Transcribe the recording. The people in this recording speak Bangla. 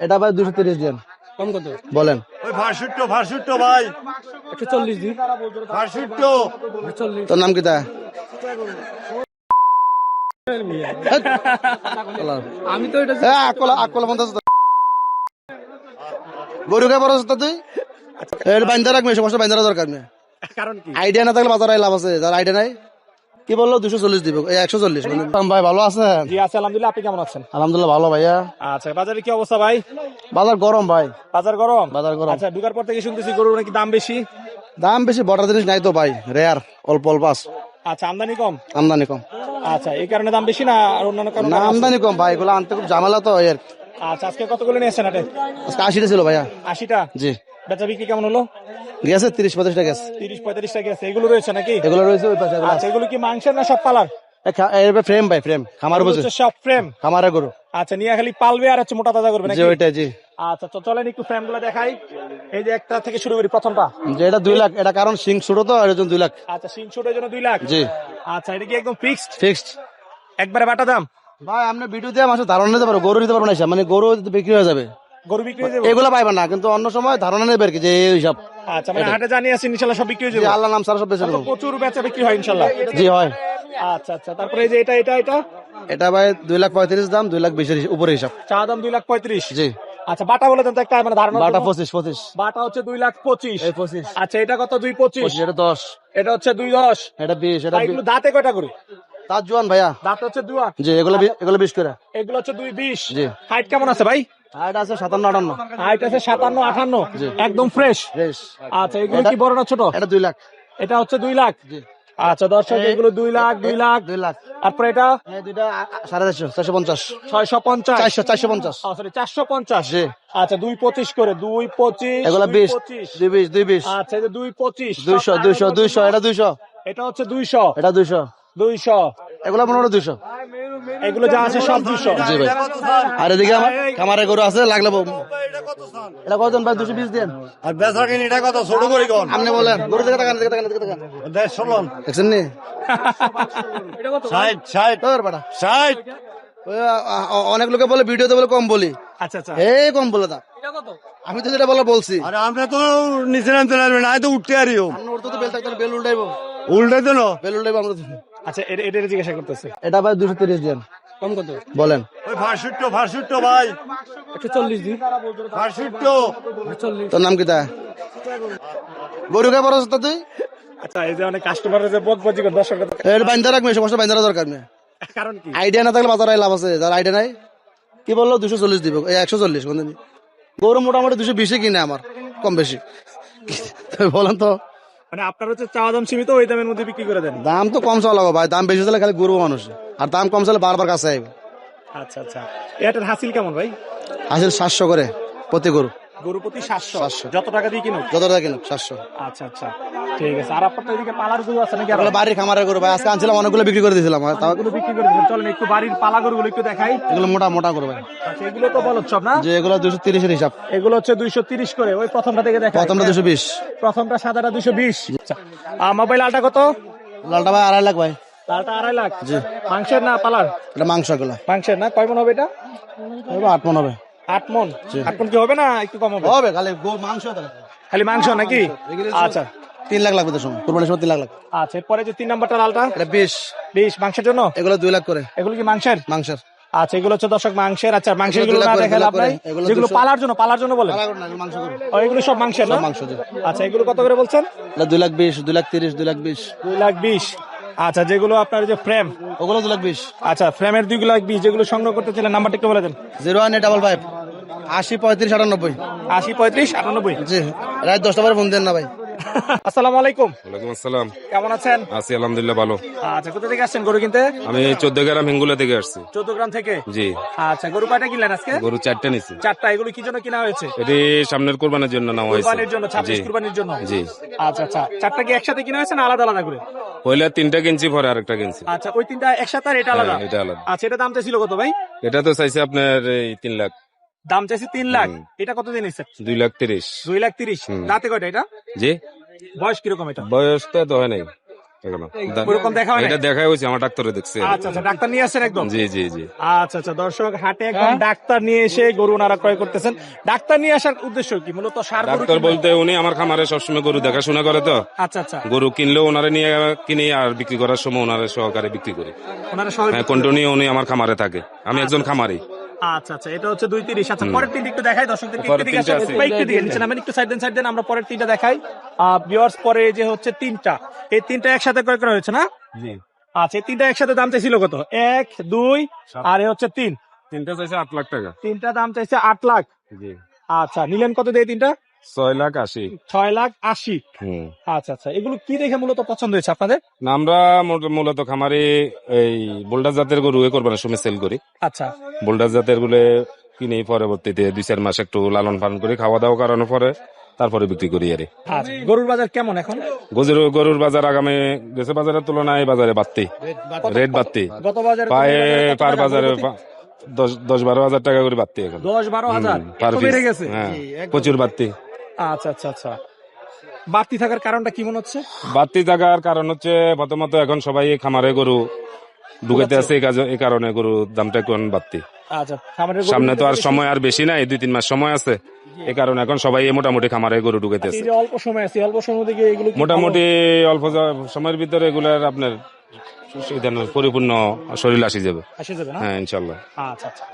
এটা ভাই দুশো তিরিশ দিন কম কত? বলেন। ওই ভার্সুট্টো ভার্সুট্টো ভাই। একশো চল্লিশ দিন ভার্সুট্টো তোর নাম কি তা? আমি তো এটা আকলা আকলা পঞ্চাশ গরু কে বড় তুই? এটা বাইন্দা রাখবে সমস্যা বাইন্দা দরকার নেই। কারণ আইডিয়া না থাকলে বাজারে লাভ আছে যার আইডিয়া নাই। কি বলল? দুশো চল্লিশ দিব। এই একশো চল্লিশ ভাই ভালো আছেন? জি আছে আলহামদুলিল্লাহ। আপনি কেমন আছেন? আলহামদুলিল্লাহ ভালো ভাইয়া। আচ্ছা বাজারে কি অবস্থা ভাই? বাজার গরম ভাই। বাজার গরম? বাজার গরম। আচ্ছা ঢুকার পর থেকে শুনতেছি গরুর নাকি দাম বেশি। দাম বেশি বড় জিনিস নাই তো ভাই রেয়ার অল্প অল্প আছে। আচ্ছা আমদানি কম? আমদানি কম। আচ্ছা এই কারণে দাম বেশি না আর অন্যান্য কারণে না আমদানি কম ভাই এগুলো আনতে খুব ঝামেলা তো এর আচ্ছা আজকে কতগুলো নিয়েছেন হাটে? আজকে আশিটা ছিল ভাইয়া। আশিটা? জি। বেচা বিক্রি কেমন হলো? গেছে তিরিশ পঁয়ত্রিশটা গেছে। তিরিশ পঁয়ত্রিশটা গেছে। এগুলো রয়েছে নাকি? এগুলো রয়েছে ওই পাশে আচ্ছা এগুলো কি মাংসের না সব পালার? ফ্রেম ভাই ফ্রেম খামার বসে সব ফ্রেম খামারে গরু। আচ্ছা নিয়ে খালি পালবে আর হচ্ছে মোটা তাজা করবে নাকি? ওইটা জি। আচ্ছা তো চলেন একটু ফ্রেমগুলো দেখাই। এই যে একটা থেকে শুরু করি প্রথমটা। যে এটা দুই লাখ এটা কারণ সিং ছোট তো এর জন্য দুই লাখ। আচ্ছা সিং জন্য দুই লাখ? জি। আচ্ছা এটা কি একদম ফিক্সড ফিক্সড একবারে বাটা দাম? ভাই আপনি ভিডিও দিয়ে মাসে ধারণা নিতে পারো গরু নিতে পারব না মানে গরু বিক্রি হয়ে যাবে গরু বিক্রি হয়ে যাবে? এগুলো পাইবা না কিন্তু অন্য সময় ধারণা নেবে আর কি যে এই আচ্ছা মানে হাটে জানিয়ে আছি ইনশাল্লাহ সব বিক্রি হয়ে যাবে? আল্লাহ নাম সারা সব বেঁচে তো প্রচুর বেচা বিক্রি হয় জি হয়। আচ্ছা আচ্ছা তারপরে এই যে এটা এটা এটা? এটা ভাই দুই লাখ পঁয়ত্রিশ দাম দুই লাখ বিশের উপরে হিসাব। চা দাম দুই লাখ পঁয়ত্রিশ? জি। আচ্ছা বাটা বলে দেন তো একটা মানে ধারণা বাটা পঁচিশ পঁচিশ। বাটা হচ্ছে দুই লাখ পঁচিশ। পঁচিশ। আচ্ছা এটা কত? দুই পঁচিশ? এটা দশ। এটা হচ্ছে দুই দশ? এটা বিশ এটা দাঁতে কয়টা করে তার জোয়ান ভাইয়া। দাঁত হচ্ছে দুয়া। জি এগুলো এগুলো বিশ করে। এগুলো হচ্ছে দুই বিশ। জি। হাইট কেমন আছে ভাই? এটা আছে সাতান্ন আটান্ন। হাইট আছে সাতান্ন আঠান্ন। একদম ফ্রেশ। বেশ আচ্ছা এগুলো কি বড় না ছোট? এটা দুই লাখ। এটা হচ্ছে দুই লাখ? আচ্ছা দর্শক এগুলো দুই লাখ দুই লাখ। দুই লাখ। তারপরে এটা? দুইটা সাড়ে চারশো চারশো পঞ্চাশ। ছয়শো পঞ্চাশ? চারশো চারশো পঞ্চাশ। সরি চারশো পঞ্চাশ। আচ্ছা দুই পঁচিশ করে দুই পঁচিশ এগুলো বিশ। দুই বিশ দুই বিশ। আচ্ছা দুই পঁচিশ। দুইশো দুইশো দুইশো এটা দুইশো। এটা হচ্ছে দুইশো। এটা দুইশো। দুইশো। এগুলো হয় দুইশো। এগুলো যা আছে সব জি ভাই। আর এদিকে আমার খামারে গরু আছে লাগলে এটা কতজন ভাই? দুশো বিশ দিন। আর বেচা কিনি এটা কত? ছোট করে কোন? আপনি বলেন। গরু টাকা টাকা টাকা দেশ দেখছেন নি? ষাট ষাট। তোর ষাট। আ, অনেক লোকে বলে ভিডিওতে বলে কম বলি। আচ্ছা আচ্ছা। হে কম বলে তা। আমি তো যেটা বলা বলছি। আরে আমরা তো নিচে নামতে না তো উঠতে আমরা তো বেল থাকতে বেল উল্টাইবো। উল্টে তো না। বেল উল্টাইবো আমরা। আচ্ছা এটা এটা জিজ্ঞাসা করতেছে। এটা ভাই দুশো তিরিশ দিন কম কত? বলেন। ওই ভাই। একশো চল্লিশ দিন তোর নাম কি তা? গরু কে বড় তুই? আচ্ছা এই যে অনেক কাস্টমারের যে বক বজি দর্শক এটা বাইন্দা রাখবে সমস্যা বাইন্দা দরকার নেই। কারণ কি? আইডিয়া না থাকলে বাজারে লাভ আছে যার আইডিয়া নাই। কি বলল? দুশো চল্লিশ দিব। এই একশো চল্লিশ গরু মোটামুটি দুশো বিশে কিনে আমার কম বেশি। বলেন তো। মানে আপনার হচ্ছে চাওয়া দাম সীমিত ওই দামের মধ্যে বিক্রি করে দেন। দাম তো কম চাওয়া ভাই দাম বেশি চলে খালি গরু মানুষ। আর দাম কম চলে বারবার কাছে আসবে আচ্ছা আচ্ছা। এটার হাসিল কেমন ভাই? হাসিল সাতশো করে প্রতি গরু। গরু প্রতি সাতশো। 700 যত টাকা দিয়ে কিনো যত টাকা কিনুক সাতশো। আচ্ছা আচ্ছা। ঠিক আছে। আর আপনার এদিকে পালার গরু আছে নাকি আর? বাড়ির খামারের গরু ভাই। আজকে আনছিলাম অনেকগুলো বিক্রি করে দিয়েছিলাম। আর তাও বিক্রি করে দিবেন চলেন একটু বাড়ির পালা গরুগুলো একটু দেখাই। এগুলো মোটা মোটা ভাই। আচ্ছা এগুলো তো বল সব না? যে এগুলো হিসাব। এগুলো হচ্ছে দুইশো তিরিশ করে। ওই প্রথমটা থেকে দেখাই। প্রথমটা দুশো বিশ। প্রথমটা সাদাটা দুশো বিশ। মোবাইল আলটা কত? লালটা ভাই আড়াই লাখ ভাই। লালটা আড়াই লাখ? মাংসের না পালার? এটা মাংস এগুলো। মাংসের না? কয় মন হবে এটা? আট মন হবে। আট মন? আট মন কি হবে না একটু কম হবে? হবে খালি মাংস খালি মাংস নাকি? আচ্ছা। তিন লাখ লাগবে তো সময়। কোরবানির সময় তিন লাখ লাগবে। আচ্ছা এরপরে যে তিন নাম্বারটা লালটা? এটা বিশ বিশ মাংসের জন্য? এগুলো দুই লাখ করে। এগুলো কি মাংসের? মাংসের। আচ্ছা এগুলো হচ্ছে দর্শক মাংসের। আচ্ছা মাংসেরগুলো না দেখে লাভ নাই। যেগুলো পালার জন্য পালার জন্য বলে? এগুলো মাংস ও এগুলো সব মাংসের না? মাংস আচ্ছা এগুলো কত করে বলছেন? দুই লাখ বিশ দুই লাখ তিরিশ দুই লাখ বিশ। দুই লাখ বিশ। আচ্ছা যেগুলো আপনার যে ফ্রেম ওগুলো দুই লাখ বিশ। আচ্ছা ফ্রেমের দুই লাখ বিশ যেগুলো সংগ্রহ করতে চাইলে নাম্বারটা একটু বলে দেন। Zero one double five. আশি পঁয়ত্রিশ আটানব্বই। আশি পঁয়ত্রিশ আটানব্বই। জি। রাত দশটা পরে ফোন দেন না ভাই। আসসালামু আলাইকুম। ওয়ালাইকুম আসসালাম। কেমন আছেন? আছি আলহামদুলিল্লাহ ভালো। আচ্ছা কোথা থেকে আসছেন গরু কিনতে? আমি চোদ্দ গ্রাম হিঙ্গুলা থেকে আসছি। চৌদ্দ গ্রাম থেকে? জি। আচ্ছা গরু কয়টা কিনলেন আজকে? গরু চারটা নিছি। চারটা এগুলো কি জন্য কিনা হয়েছে? এটি সামনের কোরবানের জন্য নেওয়া হয়েছে। কুরবানির জন্য ছাব্বিশ জি কুরবানির জন্য? জি। আচ্ছা আচ্ছা চারটা কি একসাথে কিনা হয়েছে না আলাদা আলাদা করে? পয়লা তিনটা কিনছি পরে আরেকটা কিনছি। আচ্ছা ওই তিনটা একসাথে আর এটা আলাদা? হ্যাঁ, এটা আলাদা। আচ্ছা এটা দাম চাইছিল কত ভাই? এটা তো চাইছে আপনার এই তিন লাখ। দাম চাইছি তিন লাখ। এটা কত দিন দুই লাখ তিরিশ। দুই লাখ তিরিশ। দাঁতে কয়টা এটা? জি। বয়স কীরকম এটা? বয়স তো এত হয় নাই এখনও। ওরকম দেখা হয় নাই? এটা দেখাই হয়েছে আমার ডাক্তারে দেখছে। আচ্ছা আচ্ছা ডাক্তার নিয়ে আসেন একদম? জি জি জি। আচ্ছা আচ্ছা দর্শক হাটে একদম ডাক্তার নিয়ে এসে গরু ওনারা ক্রয় করতেছেন। ডাক্তার নিয়ে আসার উদ্দেশ্য কি? মূলত ডাক্তার বলতে উনি আমার খামারে সবসময় গরু দেখাশোনা করে তো। আচ্ছা আচ্ছা। গরু কিনলেও ওনারে নিয়ে কিনি আর বিক্রি করার সময় ওনারে সহকারে বিক্রি করি। ওনারা সবাই হ্যাঁ কন্টিনিউ উনি আমার খামারে থাকে। আমি একজন খামারি। আচ্ছা আচ্ছা এটা হচ্ছে দুই তিরিশ। আচ্ছা পরের তিনটি একটু দেখাই একটু দিকে নিচ্ছেন আমি একটু সাইড দেন সাইড দেন আমরা পরের তিনটা দেখাই। বিয়ার্স পরে যে হচ্ছে তিনটা এই তিনটা একসাথে ক্রয় করা হয়েছে না? জি। আচ্ছা এই তিনটা একসাথে দাম চাইছিল কত? এক দুই আর হচ্ছে তিন। তিনটা চাইছে আট লাখ টাকা। তিনটা দাম চাইছে আট লাখ। জি। আচ্ছা নিলেন কত দিয়ে তিনটা? ছয় লাখ আশি। ছয় লাখ আশি। হুম। আচ্ছা আচ্ছা। এগুলো কি দেখে মূলত পছন্দ হয়েছে আপনাদের? আমরা মূলত খামারে এই বোল্ডার জাতের গরু এ করবার সময় সেল করি। আচ্ছা। বোল্ডার জাতেরগুলো কিনে পরবর্তীতে দুই চার মাস একটু লালন পালন করি খাওয়া দাওয়া করানোর পরে তারপরে বিক্রি করি আরে আচ্ছা গরুর বাজার কেমন এখন? গরুর গরুর বাজার আগামী গেছে বাজারের তুলনায় বাজারে বাড়তি। রেট বাড়তি। গত বাজারে পায়ে পার বাজারে দশ দশ বারো হাজার টাকা করে বাড়তি এখন। দশ বারো হাজার। হ্যাঁ প্রচুর বাড়তি। আচ্ছা আচ্ছা আচ্ছা। বাড়তি থাকার কারণটা কি মনে হচ্ছে? বাড়তি থাকার কারণ হচ্ছে প্রথমত এখন সবাই খামারে গরু ঢুকাইতে আছে এই কাজ- এই কারণে গরুর দামটা এখন বাড়তি। আচ্ছা সামনে তো আর সময় আর বেশি নাই দুই তিন মাস সময় আছে। এই কারণে এখন সবাই মোটামুটি খামারে গরু ঢুকাইতে আছে। অল্প সময় আছে অল্প সময় থেকে এগুলো মোটামুটি অল্প সময়ের ভিতরে এগুলার আপনার পরিপূর্ণ শরীর আসি যাবে। আসে যাবে হ্যাঁ ইনশাল্লাহ। আচ্ছা আচ্ছা।